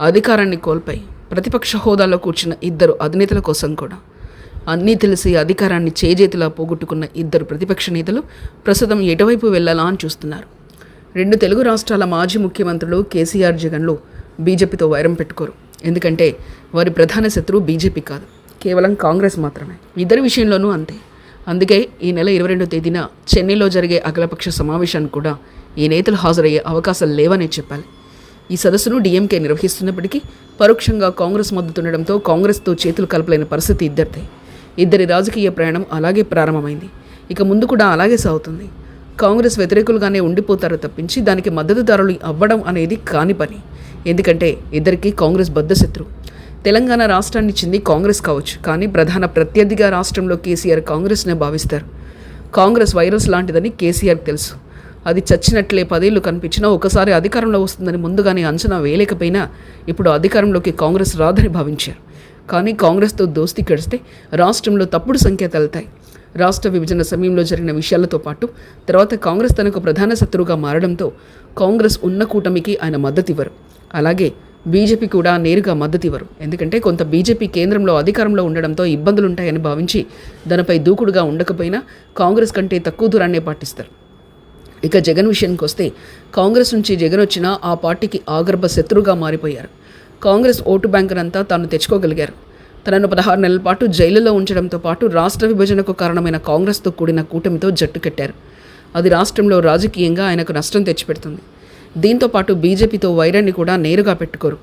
అధికారాన్ని కోల్పోయి ప్రతిపక్ష హోదాలో కూర్చున్న ఇద్దరు అధినేతల కోసం కూడా. అన్నీ తెలిసి అధికారాన్ని చేజేతిలా పోగొట్టుకున్న ఇద్దరు ప్రతిపక్ష నేతలు ప్రస్తుతం ఎటువైపు వెళ్ళాలా అని చూస్తున్నారు. రెండు తెలుగు రాష్ట్రాల మాజీ ముఖ్యమంత్రులు కేసీఆర్ జగన్లు బీజేపీతో వైరం పెట్టుకోరు. ఎందుకంటే వారి ప్రధాన శత్రువు బీజేపీ కాదు కేవలం కాంగ్రెస్ మాత్రమే. ఇద్దరి విషయంలోనూ అంతే. అందుకే ఈ నెల ఇరవై రెండో తేదీన చెన్నైలో జరిగే అఖిలపక్ష సమావేశానికి కూడా ఈ నేతలు హాజరయ్యే అవకాశాలు లేవనే చెప్పాలి. ఈ సదస్సును డీఎంకే నిర్వహిస్తున్నప్పటికీ పరోక్షంగా కాంగ్రెస్ మద్దతుండడంతో కాంగ్రెస్తో చేతులు కలపలేని పరిస్థితి ఇద్దరిదే. ఇద్దరి రాజకీయ ప్రయాణం అలాగే ప్రారంభమైంది. ఇక ముందు కూడా అలాగే సాగుతుంది. కాంగ్రెస్ వ్యతిరేకులుగానే ఉండిపోతారో తప్పించి దానికి మద్దతుదారులు అవ్వడం అనేది కాని పని. ఎందుకంటే ఇద్దరికి కాంగ్రెస్ బద్ధశత్రు తెలంగాణ రాష్ట్రాన్ని చెంది కాంగ్రెస్ కావచ్చు కానీ ప్రధాన ప్రత్యర్థిగా రాష్ట్రంలో కేసీఆర్ కాంగ్రెస్నే భావిస్తారు. కాంగ్రెస్ వైరస్ లాంటిదని కేసీఆర్ తెలుసు. అది చచ్చినట్లే పదేళ్ళు కనిపించినా ఒకసారి అధికారంలో వస్తుందని ముందుగానే అంచనా వేయలేకపోయినా ఇప్పుడు అధికారంలోకి కాంగ్రెస్ రాదని భావించారు. కానీ కాంగ్రెస్తో దోస్తీ కడిస్తే రాష్ట్రంలో తప్పుడు సంకేతాలుతాయి రాష్ట్ర విభజన సమయంలో జరిగిన విషయాలతో పాటు తర్వాత కాంగ్రెస్ తనకు ప్రధాన శత్రువుగా మారడంతో కాంగ్రెస్ ఉన్న కూటమికి ఆయన మద్దతు ఇవ్వరు. అలాగే బీజేపీ కూడా నేరుగా మద్దతు ఇవ్వరు. ఎందుకంటే కొంత బీజేపీ కేంద్రంలో అధికారంలో ఉండడంతో ఇబ్బందులుంటాయని భావించి దానిపై దూకుడుగా ఉండకపోయినా కాంగ్రెస్ కంటే తక్కువ దూరాన్నే పాటిస్తారు. ఇక జగన్ విషయానికి వస్తే కాంగ్రెస్ నుంచి జగన్ వచ్చినా ఆ పార్టీకి ఆగర్భ శత్రువుగా మారిపోయారు. కాంగ్రెస్ ఓటు బ్యాంకునంతా తాను తెచ్చుకోగలిగారు. తనను పదహారు నెలల పాటు జైలులో ఉంచడంతో పాటు రాష్ట్ర విభజనకు కారణమైన కాంగ్రెస్తో కూడిన కూటమితో జట్టు కట్టారు. అది రాష్ట్రంలో రాజకీయంగా ఆయనకు నష్టం తెచ్చిపెడుతుంది. దీంతో పాటు బీజేపీతో వైరాన్ని కూడా నేరుగా పెట్టుకోరు.